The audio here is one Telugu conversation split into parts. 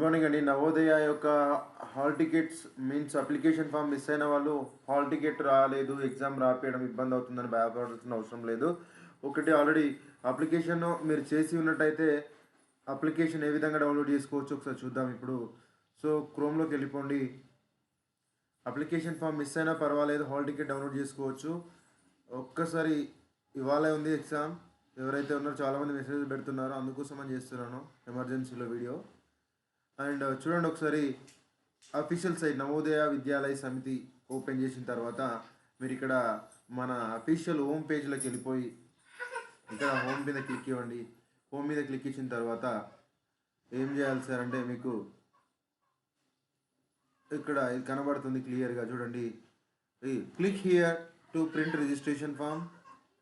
గుడ్ మార్నింగ్ అండి. నవోదయ యొక్క hall tickets means application form miss అయిన వాళ్ళు హాల్ టికెట్ రాలేదు ఎగ్జామ్ రాపేయడం ఇబ్బంది అవుతుందని భయపడాల్సిన అవసరం లేదు. ఒకటి ఆల్రెడీ అప్లికేషన్ మీరు చేసి ఉన్నట్టయితే అప్లికేషన్ ఏ విధంగా డౌన్లోడ్ చేసుకోవచ్చు ఒకసారి చూద్దాం ఇప్పుడు. సో క్రోమ్లోకి వెళ్ళిపోండి. అప్లికేషన్ ఫామ్ మిస్ అయినా పర్వాలేదు హాల్ టికెట్ డౌన్లోడ్ చేసుకోవచ్చు. ఒక్కసారి ఇవాళ ఉంది ఎగ్జామ్ ఎవరైతే ఉన్నారో చాలామంది మెసేజ్ పెడుతున్నారో. అందుకోసం అని చేస్తున్నాను ఎమర్జెన్సీలో వీడియో అండ్ చూడండి ఒకసారి అఫీషియల్ సైట్ నవోదయ విద్యాలయ సమితి ఓపెన్ చేసిన తర్వాత మీరు ఇక్కడ మన అఫీషియల్ హోమ్ పేజ్లోకి వెళ్ళిపోయి ఇక్కడ హోమ్ మీద క్లిక్ ఇవ్వండి హోమ్ మీద క్లిక్ ఇచ్చిన తర్వాత ఏం చేయాలి సార్ అంటే మీకు ఇక్కడ ఇది కనబడుతుంది క్లియర్గా చూడండి. Click here to print registration form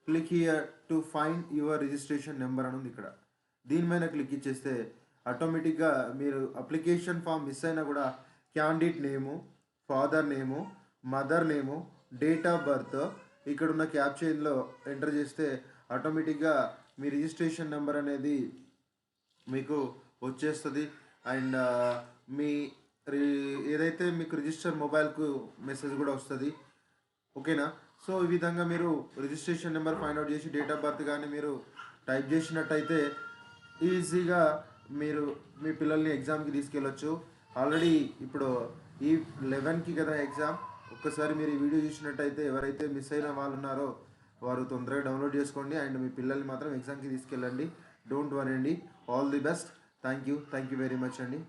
click here to find your registration number అని ఉంది ఇక్కడ. దీని మీద క్లిక్ ఇచ్చేస్తే ఆటోమేటిక్గా మీరు అప్లికేషన్ ఫామ్ మిస్ అయినా కూడా candidate name father name mother name date of birth ఇక్కడ ఉన్న క్యాప్షన్లో ఎంటర్ చేస్తే ఆటోమేటిక్గా మీ రిజిస్ట్రేషన్ నెంబర్ అనేది మీకు వచ్చేస్తుంది. అండ్ మీ రి- ఏదైతే మీకు రిజిస్టర్ మొబైల్కు మెసేజ్ కూడా వస్తుంది. ఓకేనా? సో ఈ విధంగా మీరు రిజిస్ట్రేషన్ నెంబర్ ఫైండ్ అవుట్ చేసి డేట్ ఆఫ్ బర్త్ కానీ మీరు టైప్ చేసినట్టయితే ఈజీగా మీరు మీ పిల్లల్ని ఎగ్జామ్కి తీసుకెళ్ళొచ్చు. ఆల్రెడీ ఇప్పుడు ఈ లెవెన్కి కదా ఎగ్జామ్ ఒక్కసారి మీరు ఈ వీడియో చూసినట్టయితే ఎవరైతే మిస్ అయిన వాళ్ళు ఉన్నారో వారు తొందరగా డౌన్లోడ్ చేసుకోండి. అండ్ మీ పిల్లల్ని మాత్రం ఎగ్జామ్కి తీసుకెళ్ళండి. డోంట్ వరీ అండి. All the best thank you thank you very much అండి.